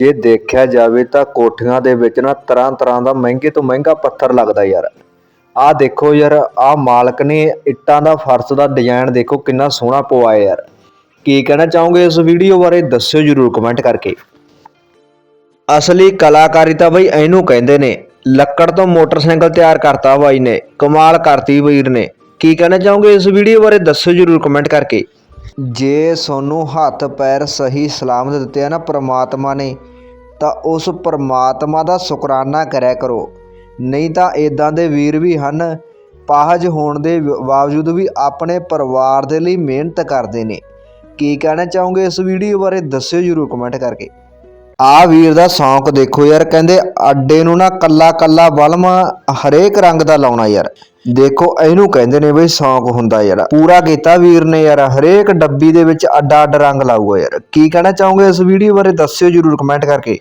ਜੇ ਦੇਖਿਆ ਜਾਵੇ ਤਾਂ ਕੋਠੀਆਂ ਦੇ ਵਿੱਚ ਨਾ ਤਰ੍ਹਾਂ ਤਰ੍ਹਾਂ ਦਾ ਮਹਿੰਗੇ ਤੋਂ ਮਹਿੰਗਾ ਪੱਥਰ ਲੱਗਦਾ ਯਾਰ। ਆਹ ਦੇਖੋ ਯਾਰ, ਆਹ ਮਾਲਕ ਨੇ ਇੱਟਾਂ ਦਾ ਫਰਸ਼ ਦਾ ਡਿਜ਼ਾਈਨ ਦੇਖੋ ਕਿੰਨਾ ਸੋਹਣਾ ਪਵਾਇਆ ਯਾਰ। ਕੀ ਕਹਿਣਾ ਚਾਹੋਗੇ ਇਸ ਵੀਡੀਓ ਬਾਰੇ, ਦੱਸਿਓ ਜਰੂਰ ਕਮੈਂਟ ਕਰਕੇ। ਅਸਲੀ ਕਲਾਕਾਰੀ ਤਾਂ ਬਈ ਇਹਨੂੰ ਕਹਿੰਦੇ ਨੇ, ਲੱਕੜ ਤੋਂ ਮੋਟਰਸਾਈਕਲ ਤਿਆਰ ਕਰਤਾ ਬਾਈ ਨੇ, ਕਮਾਲ ਕਰਤੀ ਵੀਰ ਨੇ। ਕੀ ਕਹਿਣਾ ਚਾਹੋਗੇ ਇਸ ਵੀਡੀਓ ਬਾਰੇ, ਦੱਸਿਓ ਜਰੂਰ ਕਮੈਂਟ ਕਰਕੇ। ਜੇ ਤੁਹਾਨੂੰ ਹੱਥ ਪੈਰ ਸਹੀ ਸਲਾਮਤ ਦਿੱਤੇ ਆ ਨਾ ਪ੍ਰਮਾਤਮਾ ਨੇ ਤਾਂ ਉਸ ਪਰਮਾਤਮਾ ਦਾ ਸ਼ੁਕਰਾਨਾ ਕਰਿਆ ਕਰੋ। ਨਹੀਂ ਤਾਂ ਇਦਾਂ ਦੇ ਵੀਰ ਵੀ ਹਨ, ਪਾਹਜ ਹੋਣ ਦੇ ਬਾਵਜੂਦ ਵੀ ਆਪਣੇ ਪਰਿਵਾਰ ਦੇ ਲਈ ਮਿਹਨਤ ਕਰਦੇ ਨੇ। ਕੀ ਕਹਿਣਾ ਚਾਹੋਗੇ ਇਸ ਵੀਡੀਓ ਬਾਰੇ, ਦੱਸਿਓ ਜਰੂਰ ਕਮੈਂਟ ਕਰਕੇ। ਆ ਵੀਰ ਦਾ ਸ਼ੌਂਕ ਦੇਖੋ ਯਾਰ, ਕਹਿੰਦੇ ਅੱਡੇ ਨੂੰ ਨਾ ਕੱਲਾ ਕੱਲਾ ਬਲਮ ਹਰੇਕ ਰੰਗ ਦਾ ਲਾਉਣਾ ਯਾਰ। ਦੇਖੋ, ਇਹਨੂੰ ਕਹਿੰਦੇ ਨੇ ਬਈ ਸ਼ੌਂਕ ਹੁੰਦਾ ਯਾਰ। ਪੂਰਾ ਕੀਤਾ ਵੀਰ ਨੇ ਯਾਰ, ਹਰੇਕ ਡੱਬੀ ਦੇ ਵਿੱਚ ਅੱਡਾ ਅੱਡ ਰੰਗ ਲਾਊਗਾ ਯਾਰ। ਕੀ ਕਹਿਣਾ ਚਾਹੋਗੇ ਇਸ ਵੀਡੀਓ ਬਾਰੇ, ਦੱਸਿਓ ਜਰੂਰ ਕਮੈਂਟ ਕਰਕੇ।